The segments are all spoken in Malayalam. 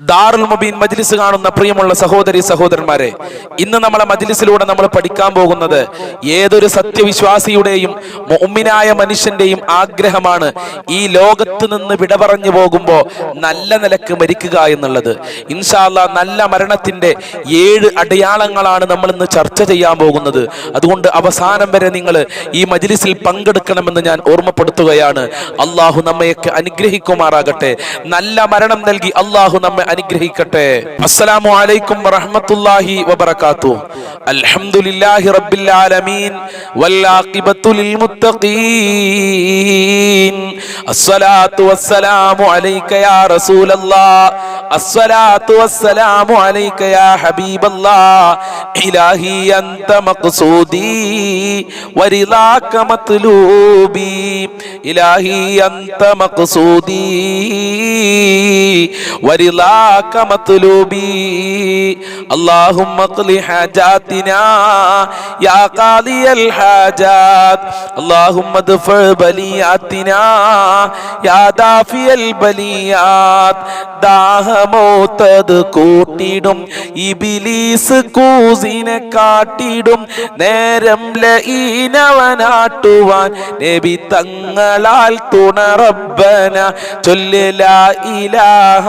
ദാറുൽ മുബീൻ മജ്ലിസ് കാണുന്ന പ്രിയമുള്ള സഹോദരി സഹോദരന്മാരെ ഇന്ന് നമ്മളെ മജ്ലിസിലൂടെ നമ്മൾ പഠിക്കാൻ പോകുന്നത് ഏതൊരു സത്യവിശ്വാസിയുടെയും മുഅ്മിനായ മനുഷ്യന്റെയും ആഗ്രഹമാണ് ഈ ലോകത്ത് നിന്ന് വിട പറഞ്ഞു പോകുമ്പോൾ നല്ല നിലയ്ക്ക് മരിക്കുക എന്നുള്ളത്. ഇൻഷാല്ല നല്ല മരണത്തിന്റെ ഏഴ് അടയാളങ്ങളാണ് നമ്മൾ ഇന്ന് ചർച്ച ചെയ്യാൻ പോകുന്നത്. അതുകൊണ്ട് അവസാനം വരെ നിങ്ങൾ ഈ മജ്ലിസിൽ പങ്കെടുക്കണമെന്ന് ഞാൻ ഓർമ്മപ്പെടുത്തുകയാണ്. അള്ളാഹു നമ്മയൊക്കെ അനുഗ്രഹിക്കുമാറാകട്ടെ. നല്ല മരണം നൽകി അള്ളാഹു നമ്മെ അനുഗ്രഹിക്കട്ടെ. അസ്സലാമു അലൈക്കും വറഹ്മത്തുള്ളാഹി വബറകാതുഹു. അൽഹംദുലില്ലാഹി റബ്ബിൽ ആലമീൻ. വൽ ലിൽ മുത്തഖീൻ അസ്സലാത്തു വസ്സലാമു അലൈക യാ റസൂലല്ലാഹ്. അസ്സലാത്തു വസ്സലാമു അലൈക യാ ഹബീബല്ലാഹ്. ഇലാഹി അൻത മഖ്സൂദി വരിദാക മത്ലൂബി. ഇലാഹി അൻത മഖ്സൂദി ورضاك مطلوبي اللهم اقل حاجاتنا يا قاضي الحاجات اللهم ادفع بلياتنا يا دافي البليات ദാഹമോത്തത് കൂട്ടിടും ഇബിലീസ് കൂസിനെ കാട്ടിടും നേരം ലഈനവനാട്ടുവാൻ നബി തങ്ങളാൽ തുണറബ്ബന ചൊല്ല ഇലാഹ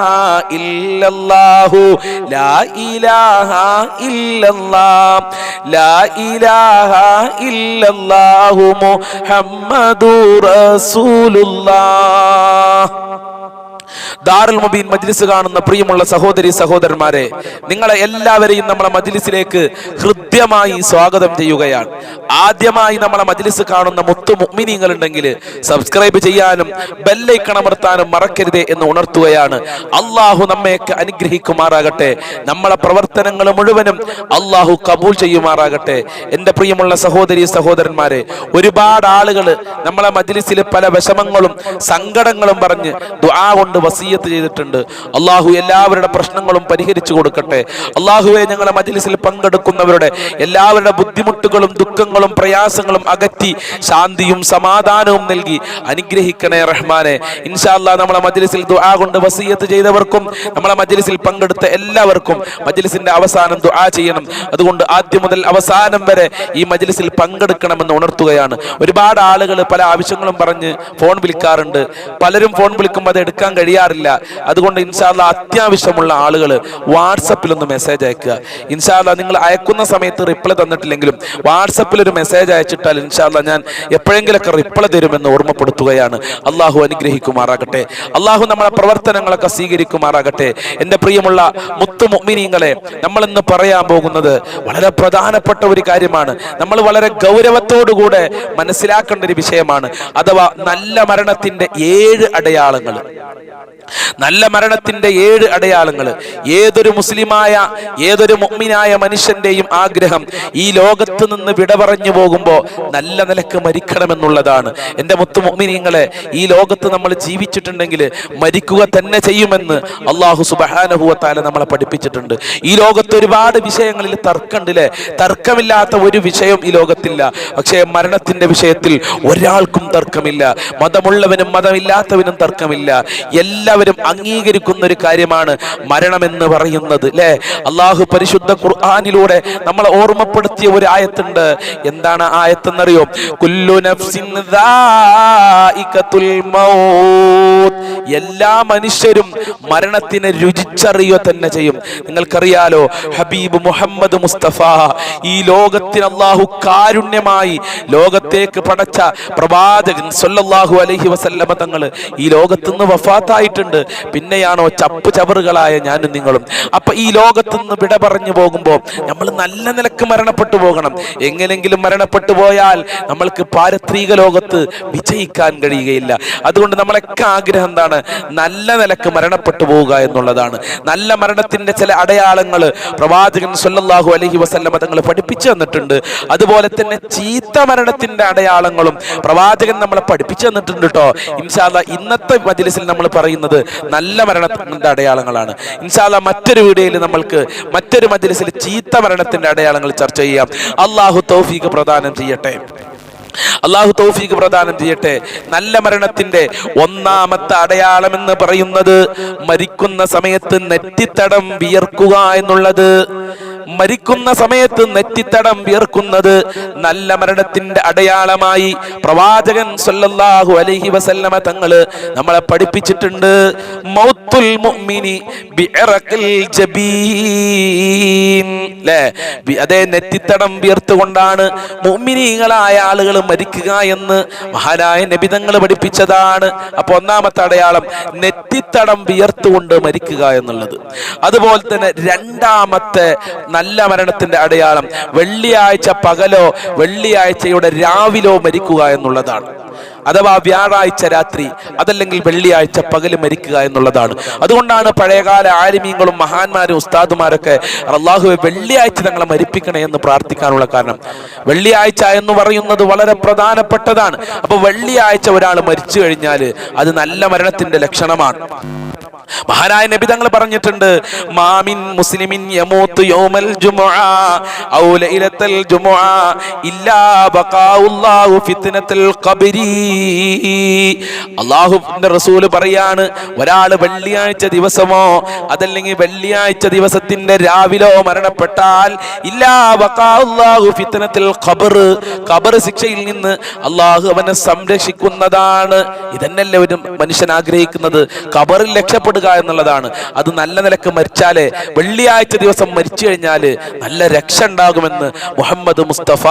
ഇല്ലല്ലാഹു ലാ ഇലാഹ ഇല്ലല്ലാ ലാ ഇലാഹ ഇല്ലല്ലാഹു മുഹമ്മദു റസൂലുള്ളാഹ്. ദാറുൽ മുബീൻ മജ്ലിസ് കാണുന്ന പ്രിയമുള്ള സഹോദരി സഹോദരന്മാരെ നിങ്ങളെ എല്ലാവരെയും നമ്മളെ മജ്ലിസിലേക്ക് ഹൃദ്യമായി സ്വാഗതം ചെയ്യുകയാണ്. ആദ്യമായി നമ്മളെ മജ്ലിസ് കാണുന്ന മുത്തു മുഗ്മിനിങ്ങൾ ഉണ്ടെങ്കിൽ സബ്സ്ക്രൈബ് ചെയ്യാനും ബെല്ലൈക്കണമർത്താനും മറക്കരുതേ എന്ന് ഉണർത്തുകയാണ്. അള്ളാഹു നമ്മയൊക്കെ അനുഗ്രഹിക്കുമാറാകട്ടെ. നമ്മളെ പ്രവർത്തനങ്ങൾ മുഴുവനും അള്ളാഹു കബൂൽ ചെയ്യുമാറാകട്ടെ. എന്റെ പ്രിയമുള്ള സഹോദരി സഹോദരന്മാരെ ഒരുപാട് ആളുകൾ നമ്മളെ മജ്ലിസിൽ പല വിഷമങ്ങളും സങ്കടങ്ങളും പറഞ്ഞ് ദുആ കൊണ്ട് വസീയത്ത് ചെയ്തിട്ടുണ്ട്. അള്ളാഹു എല്ലാവരുടെ പ്രശ്നങ്ങളും പരിഹരിച്ചു കൊടുക്കട്ടെ. അള്ളാഹുവെ ഞങ്ങളെ മജ്ലിസിൽ പങ്കെടുക്കുന്നവരുടെ എല്ലാവരുടെ ബുദ്ധിമുട്ടുകളും ദുഃഖങ്ങളും പ്രയാസങ്ങളും അകറ്റി ശാന്തിയും സമാധാനവും നൽകി അനുഗ്രഹിക്കണേ റഹ്മാനെ. ഇൻഷാല്ല നമ്മളെ മജ്ലിസിൽ ദുആ കൊണ്ട് വസീയത്ത് ചെയ്തവർക്കും നമ്മളെ മജ്ലിസിൽ പങ്കെടുത്ത എല്ലാവർക്കും മജ്ലിസിന്റെ അവസാനം ദുആ ചെയ്യണം. അതുകൊണ്ട് ആദ്യം മുതൽ അവസാനം വരെ ഈ മജ്ലിസിൽ പങ്കെടുക്കണമെന്ന് ഉണർത്തുകയാണ്. ഒരുപാട് ആളുകൾ പല ആവശ്യങ്ങളും പറഞ്ഞ് ഫോൺ വിളിക്കാറുണ്ട്. പലരും ഫോൺ വിളിക്കുമ്പോൾ അത് എടുക്കാൻ കഴിയാറില്ല. അതുകൊണ്ട് ഇൻഷാല്ല അത്യാവശ്യമുള്ള ആളുകൾ വാട്സപ്പിൽ ഒന്ന് മെസ്സേജ് അയക്കുക. ഇൻഷാല്ല നിങ്ങൾ അയക്കുന്ന സമയത്ത് റിപ്ലൈ തന്നിട്ടില്ലെങ്കിലും വാട്സപ്പിൽ ഒരു മെസ്സേജ് അയച്ചിട്ടാൽ ഇൻഷാല്ല ഞാൻ എപ്പോഴെങ്കിലൊക്കെ റിപ്ലൈ തരുമെന്ന് ഓർമ്മപ്പെടുത്തുകയാണ്. അള്ളാഹു അനുഗ്രഹിക്കുമാറാകട്ടെ. അള്ളാഹു നമ്മളെ പ്രവർത്തനങ്ങളൊക്കെ സ്വീകരിക്കുമാറാകട്ടെ. എന്റെ പ്രിയമുള്ള മുത്തു മുഅ്മിനീങ്ങളെ നമ്മൾ ഇന്ന് പറയാൻ പോകുന്നത് വളരെ പ്രധാനപ്പെട്ട ഒരു കാര്യമാണ്. നമ്മൾ വളരെ ഗൗരവത്തോടുകൂടെ മനസ്സിലാക്കേണ്ട ഒരു വിഷയമാണ്. അഥവാ നല്ല മരണത്തിന്റെ ഏഴ് അടയാളങ്ങൾ. നല്ല മരണത്തിന്റെ ഏഴ് അടയാളങ്ങൾ. ഏതൊരു മുസ്ലിമായ ഏതൊരു മുഗ്മിനായ മനുഷ്യന്റെയും ആഗ്രഹം ഈ ലോകത്ത് നിന്ന് വിട പറഞ്ഞു പോകുമ്പോൾ നല്ല നിലയ്ക്ക് മരിക്കണമെന്നുള്ളതാണ്. എന്റെ മുത്തു മുഅ്മിനീങ്ങളെ ഈ ലോകത്ത് നമ്മൾ ജീവിച്ചിട്ടുണ്ടെങ്കിൽ മരിക്കുക തന്നെ ചെയ്യുമെന്ന് അള്ളാഹു സുബഹാനഹുവത്താല നമ്മളെ പഠിപ്പിച്ചിട്ടുണ്ട്. ഈ ലോകത്ത് ഒരുപാട് വിഷയങ്ങളിൽ തർക്കമുണ്ടല്ലേ? തർക്കമില്ലാത്ത ഒരു വിഷയം ഈ ലോകത്തില്ല. പക്ഷേ മരണത്തിന്റെ വിഷയത്തിൽ ഒരാൾക്കും തർക്കമില്ല. മതമുള്ളവനും മതമില്ലാത്തവനും തർക്കമില്ല. എല്ലാവരും അംഗീകരിക്കുന്ന ഒരു കാര്യമാണ് മരണമെന്ന് പറയുന്നത് അല്ലേ അള്ളാഹു പരിശുദ്ധ ഖുർആാനിലൂടെ നമ്മളെ ഓർമ്മപ്പെടുത്തിയ ഒരു ആയത്തുണ്ട്. എന്താണ് ആയത്തെന്നറിയോ? കുല്ലു നഫ്സിൻ എല്ലാ മനുഷ്യരും മരണത്തിനെ രുചിച്ചറിയുക തന്നെ ചെയ്യും. നിങ്ങൾക്കറിയാലോ ഹബീബ് മുഹമ്മദ് മുസ്തഫ ഈ ലോകത്തിന് അള്ളാഹു കാരുണ്യമായി ലോകത്തേക്ക് പടച്ച പ്രവാചകൻ സല്ലല്ലാഹു അലൈഹി വസല്ലമ തങ്ങൾ ഈ ലോകത്ത് നിന്ന് വഫാത്തായിട്ടുണ്ട് പിന്നെയാണോ ചപ്പ് ചവറുകളായ ഞാനും നിങ്ങളും. അപ്പൊ ഈ ലോകത്തു നിന്ന് വിട പറഞ്ഞു പോകുമ്പോൾ നമ്മൾ നല്ല നിലയ്ക്ക് മരണപ്പെട്ടു പോകണം. എങ്ങനെങ്കിലും മരണപ്പെട്ടു പോയാൽ നമ്മൾക്ക് പാരത്രിക ലോകത്ത് വിജയിക്കാൻ കഴിയുകയില്ല. അതുകൊണ്ട് നമ്മളൊക്കെ ആഗ്രഹം എന്താണ്? നല്ല നിലയ്ക്ക് മരണപ്പെട്ടു പോവുക എന്നുള്ളതാണ്. നല്ല മരണത്തിന്റെ ചില അടയാളങ്ങൾ പ്രവാചകൻ സൊല്ലാഹു അലഹി വസല്ലമ തങ്ങൾ പഠിപ്പിച്ചു തന്നിട്ടുണ്ട്. അതുപോലെ തന്നെ ചീത്ത മരണത്തിന്റെ അടയാളങ്ങളും പ്രവാചകൻ നമ്മളെ പഠിപ്പിച്ചു തന്നിട്ടുണ്ട് കേട്ടോ ഇൻഷാല്ല ഇന്നത്തെ മജിലിസിൽ നമ്മൾ പറയുന്നത് നല്ല മരണത്തിന്റെ അടയാളങ്ങളാണ്. ഇൻഷാല്ല മറ്റൊരു വീഡിയോയിൽ നമ്മൾക്ക് മറ്റൊരു മജ്ലിസിൽ ചീത്ത മരണത്തിന്റെ അടയാളങ്ങൾ ചർച്ച ചെയ്യാം. അള്ളാഹു തൗഫീഖ് പ്രദാനം ചെയ്യട്ടെ. അള്ളാഹു തൗഫീഖ് പ്രദാനം ചെയ്യട്ടെ. നല്ല മരണത്തിന്റെ ഒന്നാമത്തെ അടയാളം എന്ന് പറയുന്നത് മരിക്കുന്ന സമയത്ത് നെറ്റിത്തടം വിയർക്കുക എന്നുള്ളത്. മരിക്കുന്ന സമയത്ത് നെറ്റിത്തടം വിയർക്കുന്നത് നല്ല മരണത്തിന്റെ അടയാളമായി പ്രവാചകൻ സല്ലല്ലാഹു അലൈഹി വസല്ലമ തങ്ങൾ നമ്മളെ പഠിപ്പിച്ചിട്ടുണ്ട്. മൗത്തുൽ മുഅ്മിനി ജബീൻ. അതേ നെറ്റിത്തടം വിയർത്തുകൊണ്ടാണ് മുഅ്മിനീങ്ങളായ ആളുകൾ മരിക്കുക എന്ന് മഹാനായ നബിതങ്ങൾ പഠിപ്പിച്ചതാണ്. അപ്പൊ ഒന്നാമത്തെ അടയാളം നെറ്റിത്തടം വിയർത്തുകൊണ്ട് മരിക്കുക എന്നുള്ളത്. അതുപോലെ തന്നെ രണ്ടാമത്തെ നല്ല മരണത്തിന്റെ അടയാളം വെള്ളിയാഴ്ച പകലോ വെള്ളിയാഴ്ചയുടെ രാവിലോ മരിക്കുക എന്നുള്ളതാണ്. അഥവാ വ്യാഴാഴ്ച രാത്രി അതല്ലെങ്കിൽ വെള്ളിയാഴ്ച പകൽ മരിക്കുക എന്നുള്ളതാണ്. അതുകൊണ്ടാണ് പഴയകാല ആലിമീങ്ങളും മഹാന്മാരും ഉസ്താദുമാരൊക്കെ അള്ളാഹുവെ വെള്ളിയാഴ്ച തങ്ങളെ മരിപ്പിക്കണേ എന്ന് പ്രാർത്ഥിക്കാനുള്ള കാരണം. വെള്ളിയാഴ്ച എന്ന് പറയുന്നത് വളരെ പ്രധാനപ്പെട്ടതാണ്. അപ്പൊ വെള്ളിയാഴ്ച ഒരാൾ മരിച്ചു കഴിഞ്ഞാൽ അത് നല്ല മരണത്തിന്റെ ലക്ഷണമാണ്. മഹാനായ നബി തങ്ങൾ പറഞ്ഞിട്ടുണ്ട് മാമിൻ മുസ്ലിമിൻ യമൂത്ത് യൗമൽ ജുമുഅ ഔ ലൈലത്തൽ ജുമുഅ ഇല്ലാ ബഖാഉല്ലാഹു ഫിത്നത്തുൽ ഖബരി. അല്ലാഹുവിന്റെ റസൂൽ പറയാണ് ഒരാൾ വെള്ളിയാഴ്ച ദിവസമോ അതല്ലെങ്കിൽ വെള്ളിയാഴ്ച ദിവസത്തിന്റെ രാവിലോ മരണപ്പെട്ടാൽ ഇല്ലാ ബഖാഉല്ലാഹു ഫിത്നത്തുൽ ഖബർ. ഖബർ ശിക്ഷയിൽ നിന്ന് അള്ളാഹു അവനെ സംരക്ഷിക്കുന്നതാണ്. ഇതന്നല്ലേ ഒരു മനുഷ്യൻ ആഗ്രഹിക്കുന്നത്. ഖബറിൽ രക്ഷപ്പെടുക എന്നുള്ളതാണ്. അത് നല്ല നിലയ്ക്ക് മരിച്ചാലേ വെള്ളിയാഴ്ച ദിവസം മരിച്ചു കഴിഞ്ഞാൽ നല്ല രക്ഷ ഉണ്ടാകുമെന്ന് മുഹമ്മദ് മുസ്തഫ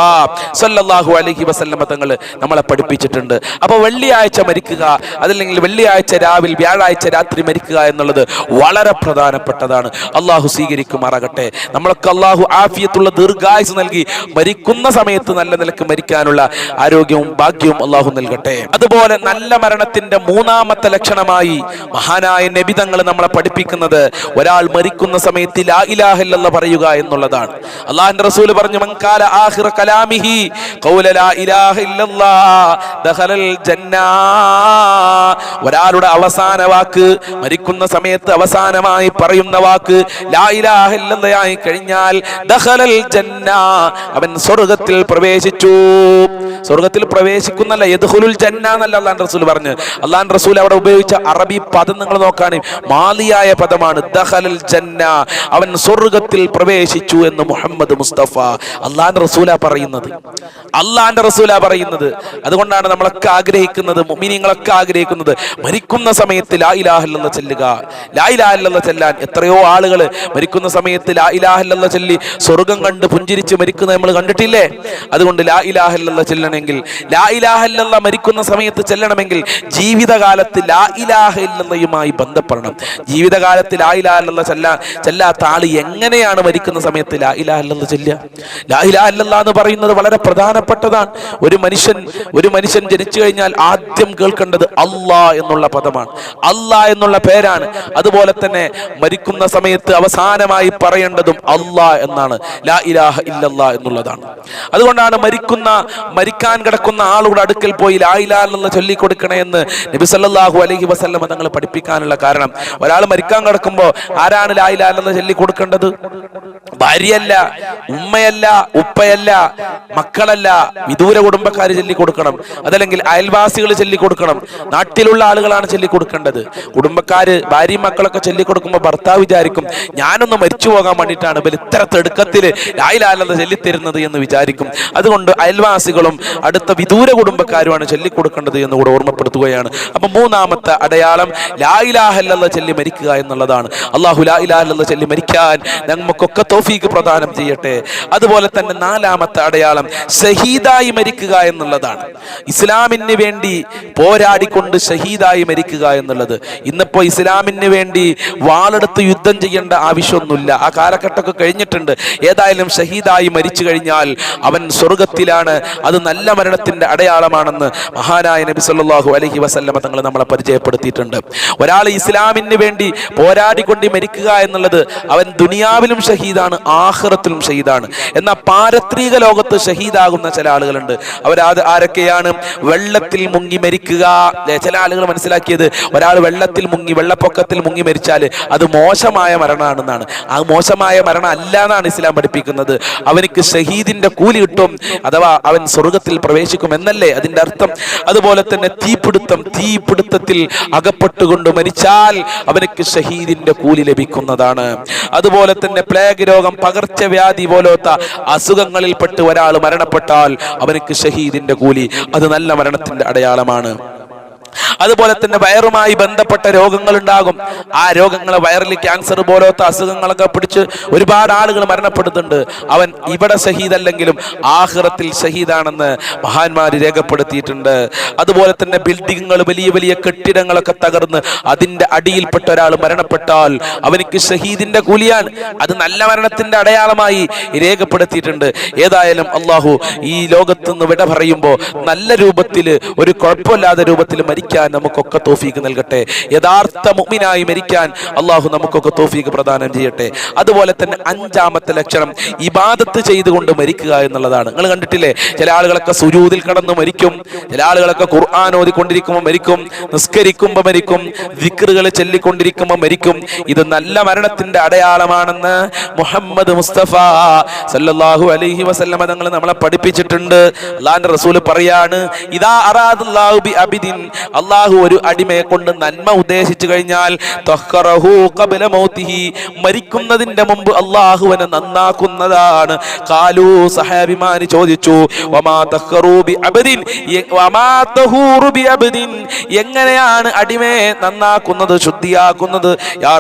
സല്ലാഹു അലഹി വസല്ലമ തങ്ങൾ നമ്മളെ പഠിപ്പിച്ചിട്ടുണ്ട്. അപ്പോൾ വെള്ളിയാഴ്ച മരിക്കുക അതല്ലെങ്കിൽ വെള്ളിയാഴ്ച രാവിലെ വ്യാഴാഴ്ച രാത്രി മരിക്കുക എന്നുള്ളത് വളരെ പ്രധാനപ്പെട്ടതാണ്. അള്ളാഹു സ്വീകരിക്കുമാറാകട്ടെ. നമ്മളൊക്കെ അള്ളാഹു ആഫിയത്തുള്ള ദീർഘായുസ് നൽകി മരിക്കുന്ന സമയത്ത് നല്ല നിലയ്ക്ക് മരിക്കാനുള്ള ആരോഗ്യവും ഭാഗ്യവും അള്ളാഹു നൽകട്ടെ. അതുപോലെ നല്ല മരണത്തിന്റെ മൂന്നാമത്തെ ലക്ഷണമായി മഹാനായ നബിതങ്ങൾ നമ്മളെ പഠിപ്പിക്കുന്നത്. ഒരാൾ മരിക്കുന്ന സമയത്ത് ലാ പറയുക എന്നുള്ളതാണ്. അള്ളാഹിന്റെ റസൂൽ പറഞ്ഞു മൻകാല ആഹിർ കലാമിഹി ഖൗല ലാ ജന്നാ. ഒരാളുടെ അവസാന വാക്ക് മരിക്കുന്ന സമയത്ത് അവസാനമായി പറയുന്ന വാക്ക് ലാ കഴിഞ്ഞാൽ ദഖലൽ ജന്ന. അവൻ സ്വർഗത്തിൽ പ്രവേശിച്ചു. സ്വർഗത്തിൽ പ്രവേശിക്കുന്നല്ല യദ്ഖുലുൽ ജന്ന എന്നല്ല അള്ളാൻ റസൂൽ പറഞ്ഞു അള്ളാൻ റസൂൽ അവിടെ ഉപയോഗിച്ച അറബി പദം നിങ്ങൾ നോക്കുകയാണ് മാലിയായ പദമാണ് ദഖലൽ ജന്ന. അവൻ സ്വർഗത്തിൽ പ്രവേശിച്ചു എന്ന് മുഹമ്മദ് മുസ്തഫ. അള്ളാന്റെ റസൂല പറയുന്നത്. അള്ളാന്റെ റസൂല പറയുന്നത്. അതുകൊണ്ടാണ് നമ്മളൊക്കെ ആഗ്രഹിക്കുന്നത് മുമിനിങ്ങളൊക്കെ ആഗ്രഹിക്കുന്നത് മരിക്കുന്ന സമയത്ത് ലാ ചെല്ലുക. ലാ ചെല്ലാൻ എത്രയോ ആളുകൾ മരിക്കുന്ന സമയത്ത് ലാ ഇലാഹ ഇല്ലല്ലാഹ് ചൊല്ലി സ്വർഗം കണ്ട് പുഞ്ചിരിച്ച് മരിക്കുന്നത് നമ്മൾ കണ്ടിട്ടില്ലേ? അതുകൊണ്ട് ലാ ചെല്ലണമെങ്കിൽ ലാ മരിക്കുന്ന സമയത്ത് ചെല്ലണമെങ്കിൽ ജീവിതകാലത്ത് ലാ ഇലാഹ ഇല്ലല്ലയുമായി ബന്ധപ്പെടണം ജീവിതകാലത്ത് ലാ ഇലാഹ ഇല്ലല്ലാഹ് ചെല്ലാ ചെല്ലാത്ത ആൾ എങ്ങനെയാണ് മരിക്കുന്ന സമയത്ത് ലാ ഇലാഹ ഇല്ലല്ലാഹ് ചെല്ലുക? ലാ ഇലാഹ എന്ന് പറയുന്നത് വളരെ പ്രധാനപ്പെട്ടതാണ്. ഒരു മനുഷ്യൻ ഒരു മനുഷ്യൻ ജനിച്ചു കഴിഞ്ഞാൽ ആദ്യം കേൾക്കേണ്ടത് അല്ലാ എന്നുള്ള പദമാണ്. അല്ലാ എന്നുള്ള പേരാണ്. അതുപോലെ തന്നെ മരിക്കുന്ന സമയത്ത് അവസാനമായി പറയേണ്ടതും അല്ലാ എന്നാണ്. ലാ ഇലാഹ ഇല്ലല്ലാ എന്നുള്ളതാണ്. അതുകൊണ്ടാണ് മരിക്കുന്ന മരിക്കാൻ കിടക്കുന്ന ആളുടെ അടുക്കൽ പോയി ലാ ഇലാ എന്ന് ചൊല്ലിക്കൊടുക്കണേ എന്ന് നബി സല്ലല്ലാഹു അലൈഹി വസല്ലം തങ്ങൾ പഠിപ്പിക്കാനുള്ള കാരണം ഒരാൾ മരിക്കാൻ കിടക്കുമ്പോൾ ആരാണ് ലാ എന്ന് ചൊല്ലി കൊടുക്കേണ്ടത്? ഭാര്യയല്ല ഉമ്മയല്ല ഉപ്പയല്ല മക്കളല്ല വിദൂര കുടുംബക്കാർ ചൊല്ലി കൊടുക്കണം. അതല്ലെങ്കിൽ അയൽവാസികൾ ചൊല്ലി കൊടുക്കണം. നാട്ടിലുള്ള ആളുകളാണ് ചൊല്ലി കൊടുക്കേണ്ടത്. കുടുംബക്കാര് ഭാര്യയും മക്കളൊക്കെ ചൊല്ലി കൊടുക്കുമ്പോൾ ഭർത്താവ് വിചാരിക്കും ഞാനൊന്ന് മരിച്ചു പോകാൻ വേണ്ടിയിട്ടാണ് ഇവർ ഇത്ര തെടുക്കത്തിൽ ലായിലാലത ചൊല്ലിത്തരുന്നത് എന്ന് വിചാരിക്കും. അതുകൊണ്ട് അയൽവാസികളും അടുത്ത വിദൂര കുടുംബക്കാരുമാണ് ചൊല്ലിക്കൊടുക്കേണ്ടത് എന്ന് കൂടെ ഓർമ്മപ്പെടുത്തുകയാണ്. അപ്പൊ മൂന്നാമത്തെ അടയാളം ലായിലാഹല്ല ചൊല്ലി മരിക്കുക എന്നുള്ളതാണ്. അള്ളാഹു ലാ ഇലാ ഇല്ലല്ല ചൊല്ലി മരിക്കാൻ നമുക്കൊക്കെ തോഫീക്ക് പ്രദാനം ചെയ്യട്ടെ. അതുപോലെ തന്നെ നാലാമത്തെ അടയാളം ഷഹീദായി മരിക്കുക എന്നുള്ളതാണ്. ഇസ്ലാമിന് വേണ്ടി പോരാടിക്കൊണ്ട് ഷഹീദായി മരിക്കുക എന്നുള്ളത്. ഇന്നിപ്പോ ഇസ്ലാമിന് വേണ്ടി വാളെടുത്ത് യുദ്ധം ചെയ്യേണ്ട ആവശ്യമൊന്നുമില്ല. ആ കാലഘട്ടമൊക്കെ കഴിഞ്ഞിട്ടുണ്ട്. ഏതായാലും ഷഹീദായി മരിച്ചു കഴിഞ്ഞാൽ അവൻ സ്വർഗത്തിലാണ് അത് നല്ല മരണത്തിന്റെ അടയാളമാണെന്ന് മഹാനായ നബി സല്ലല്ലാഹു അലൈഹി വസല്ലമ തങ്ങൾ നമ്മളെ പരിചയപ്പെടുത്തിയിട്ടുണ്ട്. ഒരാൾ ഇസ്ലാമിന് വേണ്ടി പോരാടിക്കൊണ്ട് മരിക്കുക എന്നുള്ളത് അവൻ ദുനിയാവിലും ഷഹീദാണ് ആഹ്റത്തിലും ഷഹീദാണ്. എന്നാൽ പാരത്രിക ലോകത്ത് ഷഹീദാകുന്ന ചില ആളുകളുണ്ട്. അവരാത് ആരൊക്കെയാണ്? വെള്ളത്തിൽ മുങ്ങി മരിക്കുക. ചില ആളുകൾ മനസ്സിലാക്കിയത് ഒരാൾ വെള്ളത്തിൽ മുങ്ങി വെള്ളപ്പൊക്കത്തിൽ മുങ്ങി മരിച്ചാൽ അത് മോശമായ മരണമാണെന്നാണ്. ആ മോശമായ മരണം അല്ല എന്നാണ് ഇസ്ലാം പഠിപ്പിക്കുന്നത്. അവനിക്ക് ഷഹീദിന്റെ കൂലി കിട്ടും അഥവാ അവൻ സ്വർഗത്തിൽ പ്രവേശിക്കും എന്നല്ലേ അതിന്റെ അർത്ഥം? അതുപോലെ തന്നെ തീപിടുത്തം തീപിടുത്തത്തിൽ അകപ്പെട്ടുകൊണ്ട് മരിച്ചാൽ അവനക്ക് ഷഹീദിന്റെ കൂലി ലഭിക്കുന്നതാണ്. അതുപോലെ തന്നെ പ്ലേഗ് രോഗം പകർച്ചവ്യാധി പോലത്തെ അസുഖങ്ങളിൽപ്പെട്ട് ഒരാൾ മരണപ്പെട്ടാൽ അവനക്ക് ഷഹീദിന്റെ കൂലി. അത് നല്ല മരണത്തിന്റെ അടയാളമാണ്. അതുപോലെ തന്നെ വയറുമായി ബന്ധപ്പെട്ട രോഗങ്ങൾ ഉണ്ടാകും ആ രോഗങ്ങൾ വയറിൽ ക്യാൻസർ പോലത്തെ അസുഖങ്ങളൊക്കെ പിടിച്ച് ഒരുപാട് ആളുകൾ മരണപ്പെടുന്നുണ്ട്. അവൻ ഇവിടെ ഷഹീദല്ലെങ്കിലും ആഹ്റത്തിൽ ഷഹീദാണെന്ന് മഹാന്മാർ രേഖപ്പെടുത്തിയിട്ടുണ്ട്. അതുപോലെ തന്നെ ബിൽഡിങ്ങുകൾ വലിയ വലിയ കെട്ടിടങ്ങളൊക്കെ തകർന്ന് അതിന്റെ അടിയിൽപ്പെട്ട ഒരാൾ മരണപ്പെട്ടാൽ അവനിക്ക് ഷഹീദിന്റെ കൂലിയാണ്. അത് നല്ല മരണത്തിന്റെ അടയാളമായി രേഖപ്പെടുത്തിയിട്ടുണ്ട്. ഏതായാലും അള്ളാഹു ഈ ലോകത്ത് നിന്ന് വിട പറയുമ്പോൾ നല്ല രൂപത്തിൽ ഒരു കുഴപ്പമില്ലാത്ത രൂപത്തിൽ മരിക്കാൻ നമുക്കൊക്കെ തോഫീക്ക് നൽകട്ടെ. യഥാർത്ഥ മുഗ്മിനായി മരിക്കാൻ അള്ളാഹു നമുക്കൊക്കെ തോഫീക്ക് പ്രദാനം ചെയ്യട്ടെ. അതുപോലെ തന്നെ അഞ്ചാമത്തെ ലക്ഷണം ഇബാദത്ത് ചെയ്തുകൊണ്ട് മരിക്കുക എന്നുള്ളതാണ്. നിങ്ങൾ കണ്ടിട്ടില്ലേ? ചില ആളുകളൊക്കെ സുജൂതിൽ കടന്ന് മരിക്കും. ചില ആളുകളൊക്കെ ഖുർആൻ ഓതിക്കൊണ്ടിരിക്കുമ്പോൾ മരിക്കും. നിസ്കരിക്കുമ്പോൾ മരിക്കും. വിക്റുകൾ ചൊല്ലിക്കൊണ്ടിരിക്കുമ്പോൾ മരിക്കും. ഇത് നല്ല മരണത്തിന്റെ അടയാളമാണെന്ന് മുഹമ്മദ് മുസ്തഫ സല്ലല്ലാഹു അലൈഹി വസല്ലമ തങ്ങൾ നമ്മളെ പഠിപ്പിച്ചിട്ടുണ്ട്. അള്ളാഹിന്റെ റസൂൽ പറയാണ് ഇതാ അറാദുല്ലാഹു ബി അബിദിൻ അള്ളാഹു ഒരു അടിമയെ കൊണ്ട് നന്മ ഉദ്ദേശിച്ചു കഴിഞ്ഞാൽ മരിക്കുന്നതിന്റെ മുമ്പ് അള്ളാഹുവിനെ നന്നാക്കുന്നതാണ്. കാലു സഹാബിമാനി ചോദിച്ചു എങ്ങനെയാണ് അടിമയെ നന്നാക്കുന്നത് ശുദ്ധിയാക്കുന്നത്? യാ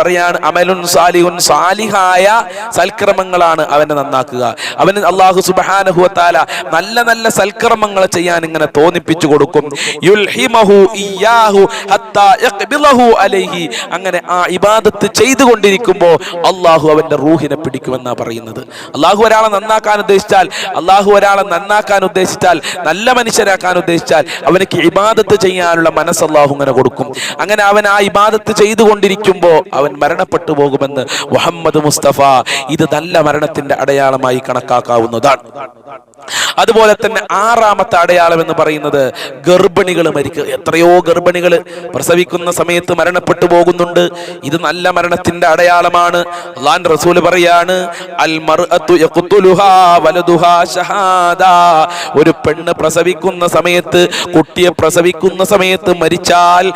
പറയാണ് അമലുൻ സാലിഹുൻ സാലിഹായ സൽക്രമങ്ങളാണ് അവനെ നന്നാക്കുക. അവന് അള്ളാഹു സുബ്ഹാനഹു നല്ല നല്ല നല്ല സൽക്കർമ്മങ്ങൾ ചെയ്യാൻ ഇങ്ങനെ തോന്നിപ്പിച്ചു കൊടുക്കും. അങ്ങനെ ആ ഇബാദത്ത് ചെയ്തുകൊണ്ടിരിക്കുമ്പോൾ അള്ളാഹു അവന്റെ റൂഹിനെ പിടിക്കുമെന്നാ പറയുന്നത്. അള്ളാഹു ഒരാളെ നന്നാക്കാൻ ഉദ്ദേശിച്ചാൽ അള്ളാഹു ഒരാളെ നന്നാക്കാൻ ഉദ്ദേശിച്ചാൽ നല്ല മനുഷ്യരാക്കാൻ ഉദ്ദേശിച്ചാൽ അവനക്ക് ഇബാദത്ത് ചെയ്യാനുള്ള മനസ്സ് അള്ളാഹു ഇങ്ങനെ കൊടുക്കും. അങ്ങനെ അവൻ ആ ഇബാദത്ത് ചെയ്തുകൊണ്ടിരിക്കുമ്പോൾ അവൻ മരണപ്പെട്ടു പോകുമെന്ന് മുഹമ്മദ് മുസ്തഫ ഇത് നല്ല മരണത്തിന്റെ അടയാളമായി കണക്കാക്കാവുന്നതാണ്. അതുപോലെ തന്നെ ആറാമത്തെ അടയാളം എന്ന് പറയുന്നത് ഗർഭിണികൾ മരിക്കുക എത്രയോ ഗർഭിണികൾ പ്രസവിക്കുന്ന സമയത്ത് മരണപ്പെട്ടു പോകുന്നുണ്ട്. ഇത് നല്ല മരണത്തിന്റെ അടയാളമാണ്. അള്ളാൻ റസൂൽ പറയാണ് ഒരു പെണ്ണ് പ്രസവിക്കുന്ന സമയത്ത് കുട്ടിയെ പ്രസവിക്കുന്ന സമയത്ത് മരിച്ചാൽ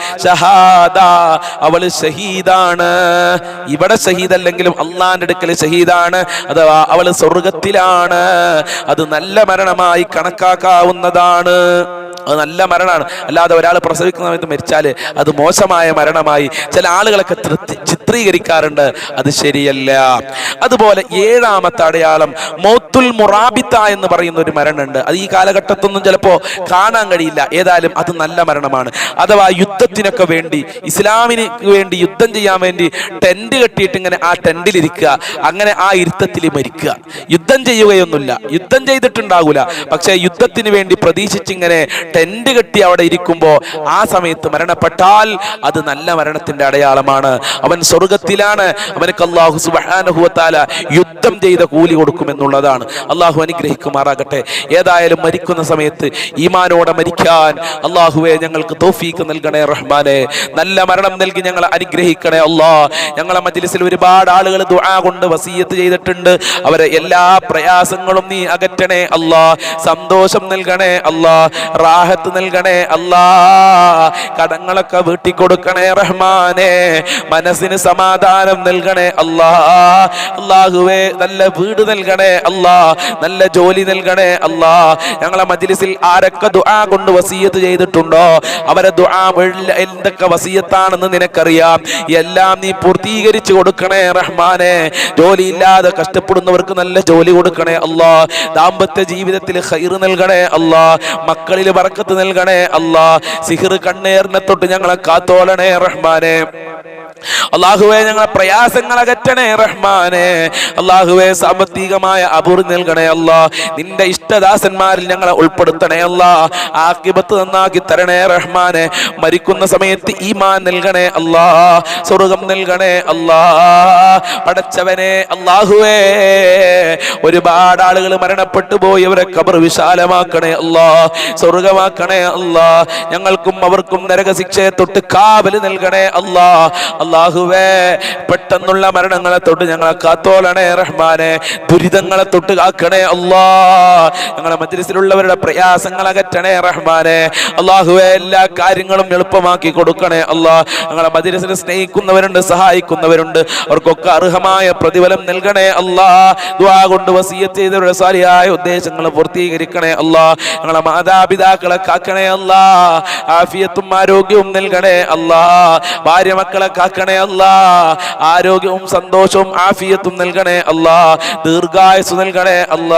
അവൾ ഷഹീദാണ്. ഇവിടെ ഷഹീദല്ലെങ്കിലും അള്ളാന്റെ അടുക്കൽ ഷഹീദാണ്. അഥവാ അവൾ സ്വർഗത്തിലാണ്. അത് നല്ല മരണമായി കണക്കാക്കാവുന്നതാണ് അത് നല്ല മരണമാണ് അല്ലാതെ ഒരാൾ പ്രസവിക്കുന്ന സമയത്ത് മരിച്ചാൽ അത് മോശമായ മരണമായി. ചില ആളുകളൊക്കെ ചിത്രീകരിക്കാറുണ്ട്. അത് ശരിയല്ല. അതുപോലെ ഏഴാമത്തെ അടയാളം മൗത്തുൽ മുറാബിത്ത എന്ന് പറയുന്ന ഒരു മരണമുണ്ട്. അത് ഈ കാലഘട്ടത്തൊന്നും ചിലപ്പോൾ കാണാൻ കഴിയില്ല. ഏതായാലും അത് നല്ല മരണമാണ്. അഥവാ യുദ്ധത്തിനൊക്കെ വേണ്ടി ഇസ്ലാമിന് വേണ്ടി യുദ്ധം ചെയ്യാൻ വേണ്ടി ടെന്റ് കെട്ടിയിട്ട് ഇങ്ങനെ ആ ടെന്റിലിരിക്കുക. അങ്ങനെ ആ ഇരുത്തത്തിൽ മരിക്കുക. യുദ്ധം ചെയ്യുകയൊന്നുമില്ല. യുദ്ധം ചെയ്തിട്ടുണ്ടാകൂല പക്ഷേ യുദ്ധത്തിന് വേണ്ടി പ്രതീക്ഷിച്ചിങ്ങനെ ടെന്റ് കെട്ടി അവിടെ ഇരിക്കുമ്പോൾ ആ സമയത്ത് മരണപ്പെട്ടാൽ അത് നല്ല മരണത്തിന്റെ അടയാളമാണ്. അവൻ സ്വർഗത്തിലാണ് അവനക്ക് അള്ളാഹു സുബാനുഭവത്താല യുദ്ധം ചെയ്ത കൂലി കൊടുക്കുമെന്നുള്ളതാണ് അള്ളാഹു അനുഗ്രഹിക്കുമാറാകട്ടെ. ഏതായാലും മരിക്കുന്ന സമയത്ത് ഈമാനോടെ മരിക്കാൻ അള്ളാഹുവെ ഞങ്ങൾക്ക് തോഫീക്ക് നൽകണേ റഹ്മാനെ. നല്ല മരണം നൽകി ഞങ്ങളെ അനുഗ്രഹിക്കണേ അള്ളാ ഞങ്ങളെ മജ്ലിസിൽ ഒരുപാട് ആളുകൾ ദുആ കൊണ്ട് വസീയത്ത് ചെയ്തിട്ടുണ്ട്. അവരെ എല്ലാ പ്രയാസങ്ങളും നീ അകറ്റണേ അള്ളാ സന്തോഷം നൽകണേ അല്ലാ. റാഹത്ത് നൽകണേ അല്ലാ. കടങ്ങളൊക്കെ വീട്ടി കൊടുക്കണേ റഹ്മാനെ. മനസ്സിന് സമാധാനം നൽകണേ അല്ലാ. അല്ലാഹുവേ നല്ല വീട് നൽകണേ അല്ലാ. നല്ല ജോലി നൽകണേ അല്ലാ. ഞങ്ങളെ മജ്ലിസിൽ ആരൊക്കെ ദുആ കൊണ്ട് വസീയത്ത് ചെയ്തിട്ടുണ്ടോ? അവരെ ദുആ എന്തൊക്കെ വസീയത്താണെന്ന് നിനക്കറിയാം. എല്ലാം നീ പൂർത്തീകരിച്ചു കൊടുക്കണേ റഹ്മാനെ. ജോലിയില്ലാതെ കഷ്ടപ്പെടുന്നവർക്ക് നല്ല ജോലി കൊടുക്കണേ അല്ലാ. ദാമ്പത്യ ജീവിതത്തിൽ ഹൈർ നൽകണേ അല്ലാ മക്കളിൽ വറക്കത്ത് നൽകണേ അല്ലാ സിഹിർ കണ്ണേറിനെ തൊട്ട് ഞങ്ങളെ കാത്തോളണേ റഹ്മാനെ. അള്ളാഹുവെ ഞങ്ങളെ പ്രയാസങ്ങൾ അകറ്റണേ റഹ്മാനെ. അള്ളാഹുവെ സാമ്പത്തികമായ അപൂർ നൽകണേ അല്ലാ നിന്റെ ഇഷ്ടദാസന്മാരിൽ ഞങ്ങളെ ഉൾപ്പെടുത്തണേ അല്ലാ ആക്കിബത്ത് നന്നാക്കി തരണേ റഹ്മാനെ. മരിക്കുന്ന സമയത്ത് ഈമാൻ നൽകണേ അല്ലാ സ്വർഗം നൽകണേ അല്ലാ പടച്ചവനെ അള്ളാഹുവേ ഒരുപാട് ആളുകൾ മരണപ്പെട്ടു പോയി അവരെ കബർ വിശാലമാക്കണേ. അല്ലാ സ്വർഗമാക്കണേ അല്ലാ. ഞങ്ങൾക്കും അവർക്കും നരകശിക്ഷയെ തൊട്ട് കാവൽ നൽകണേ അല്ലാ. അള്ളാഹുവേ പെട്ടെന്നുള്ള മരണങ്ങളെ തൊട്ട് ഞങ്ങളെ കാത്തോളണേ റഹ്മാനെ. ദുരിതങ്ങളെ തൊട്ട് കാക്കണേ അല്ലാ. ഞങ്ങളെ മജ്ലിസിലുള്ളവരുടെ പ്രയാസങ്ങൾ അകറ്റണേ റഹ്മാനെ. അള്ളാഹുവെ എല്ലാ കാര്യങ്ങളും എളുപ്പമാക്കി കൊടുക്കണേ അല്ലാ. ഞങ്ങളെ മജ്ലിസിനെ സ്നേഹിക്കുന്നവരുണ്ട് സഹായിക്കുന്നവരുണ്ട്. അവർക്കൊക്കെ അർഹമായ പ്രതിഫലം നൽകണേ അല്ലാ. ദുആ കൊണ്ട് വസീയത്ത് ചെയ്തവരുടെ സാരിയായ ഉദ്ദേശങ്ങൾ പൂർത്തീകരിക്കണേ അല്ലാ. ഞങ്ങളെ മാതാപിതാക്കളെ കാക്കണേ അല്ല. ആഫിയത്തും ആരോഗ്യവും നൽകണേ അല്ല. ഭാര്യ മക്കളെ കാക്കണേ അല്ല. ആരോഗ്യവും സന്തോഷവും ആഫിയത്തും നൽകണേ അല്ല. ദീർഘായുസ് നൽകണേ അല്ല.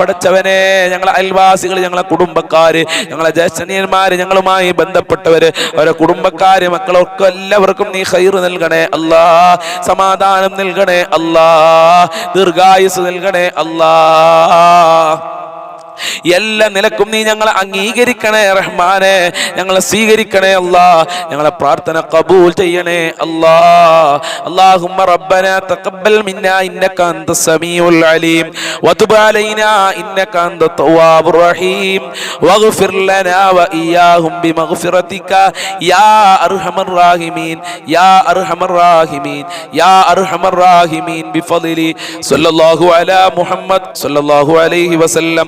പഠിച്ചവനെ ഞങ്ങളെ അയൽവാസികൾ ഞങ്ങളെ കുടുംബക്കാര് ഞങ്ങളെ ജ്യേഷ്ഠനിയന്മാര് ഞങ്ങളുമായി ബന്ധപ്പെട്ടവര് അവരെ കുടുംബക്കാര് മക്കളൊക്കെ എല്ലാവർക്കും നീ ഹൈറ് നൽകണേ അല്ലാ. സമാധാനം നൽകണേ അല്ലാ. ദീർഘായുസ് നൽകണേ അല്ലാ. എല്ലാ നിലക്കും നീ ഞങ്ങളെ അംഗീകരിക്കണേ റഹ്മാനെ ഞങ്ങളെ സ്വീകരിക്കണേ അല്ലാ ഞങ്ങളെ പ്രാർത്ഥന കബൂൽ ചെയ്യണേ അല്ലാ اللهم ربنا تقبل منا انك انت السميع العليم وتب علينا انك انت التواب الرحيم واغفر لنا واياهم بمغفرتك يا ارحم الراحمين يا ارحم الراحمين يا ارحم الراحمين بفضل صلى الله على محمد صلى الله عليه وسلم